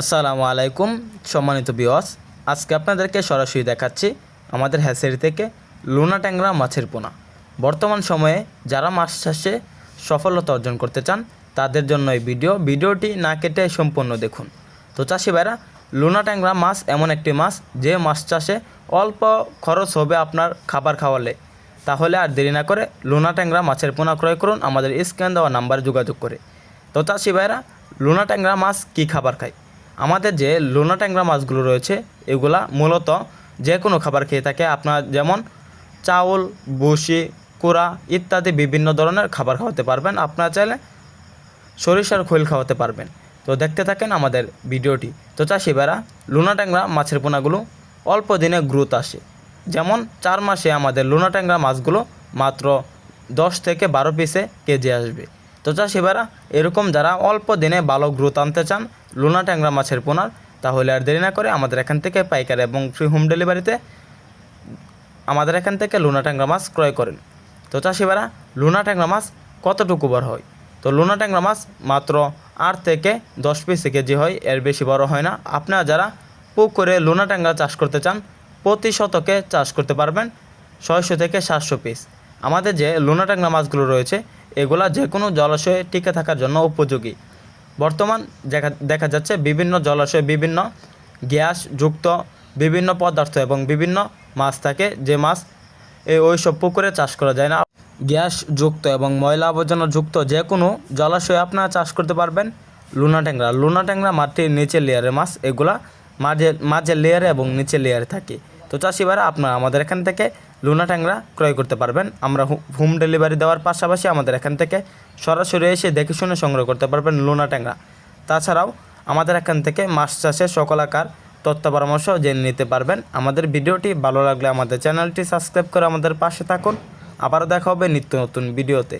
আসসালামু আলাইকুম সম্মানিত বিওয়াস আজকে আপনাদেরকে সরাসরি দেখাচ্ছি আমাদের হ্যাসেরি থেকে লুনা ট্যাংরা মাছের পোনা। বর্তমান সময়ে যারা মাছ চাষে সফলতা অর্জন করতে চান, তাদের জন্য এই ভিডিও। ভিডিওটি না কেটে সম্পূর্ণ দেখুন। তো চাষি ভাইরা, লুনা ট্যাংরা মাছ এমন একটি মাছ, যে মাছ চাষে অল্প খরচ হবে আপনার খাবার খাওয়ালে। তাহলে আর দেরি না করে লুনা ট্যাংরা মাছের পোনা ক্রয় করুন। আমাদের স্ক্যান দেওয়া নাম্বারে যোগাযোগ করে। তো চাষি ভাইরা, লুনা ট্যাংরা মাছ কী খাবার খায়? আমাদের যে লোনা ট্যাংরা মাছগুলো রয়েছে, এগুলা মূলত যে কোনো খাবার খেয়ে থাকে। আপনার যেমন চাউল বসি কুড়া ইত্যাদি বিভিন্ন ধরনের খাবার খাওয়াতে পারবেন। আপনারা চাইলে সরিষার খৈল খাওয়াতে পারবেন। তো দেখতে থাকেন আমাদের ভিডিওটি। তো চাষি ভাইরা, লুনা ট্যাংরা মাছের পোনাগুলো অল্প দিনে গ্রোথ আসে। যেমন চার মাসে আমাদের লুনা ট্যাংরা মাছগুলো মাত্র দশ থেকে বারো পিসে কেজি আসবে। তো ভাইরা এরকম যারা অল্প দিনে ভালো গ্রোথ আনতে চান, লুনা ট্যাংরা মাছের পোনার, তাহলে আর দেরি না করে আমাদের এখান থেকে পাইকারি এবং ফ্রি হোম ডেলিভারিতে আমাদের এখান থেকে লুনা ট্যাংরা মাছ ক্রয় করেন। তো চাষিবারা লুনা ট্যাংরা মাছ কতটুকু বড় হয়? তো লুনা ট্যাংরা মাছ মাত্র আট থেকে দশ পিস কেজি হয়, এর বেশি বড় হয় না। আপনারা যারা পুকুরে লুনা ট্যাংরা চাষ করতে চান, প্রতি শতকে চাষ করতে পারবেন ছয়শো থেকে সাতশো পিস। আমাদের যে লুনা ট্যাংরা মাছগুলো রয়েছে এগুলা যে কোনো জলাশয়ে টিকে থাকার জন্য উপযোগী। বর্তমান দেখা দেখা যাচ্ছে বিভিন্ন জলাশয়ে বিভিন্ন গ্যাস যুক্ত বিভিন্ন পদার্থ এবং বিভিন্ন মাছ থাকে। যে মাছ এই ওই সব পুকুরে চাষ করা যায় না। গ্যাস যুক্ত এবং ময়লা আবর্জনা যুক্ত যে কোনো জলাশয়ে আপনারা চাষ করতে পারবেন। লুনা ট্যাংরা লুনা ট্যাংরা মাটির নিচের লেয়ারের মাছ, এগুলা মাঝে মাঝে লেয়ারে এবং নিচের লেয়ারে থাকে। তো চাষিবারা আপনারা আমাদের এখান থেকে লুনা ট্যাংরা ক্রয় করতে পারবেন। আমরা হোম ডেলিভারি দেওয়ার পাশাপাশি আমাদের এখান থেকে সরাসরি এসে দেখে শুনে সংগ্রহ করতে পারবেন লুনা ট্যাংরা। তাছাড়াও আমাদের এখান থেকে মাছ চাষের সকল আকার তথ্য পরামর্শ জেনে নিতে পারবেন। আমাদের ভিডিওটি ভালো লাগলে আমাদের চ্যানেলটি সাবস্ক্রাইব করে আমাদের পাশে থাকুন। আবারও দেখা হবে নিত্য নতুন ভিডিওতে।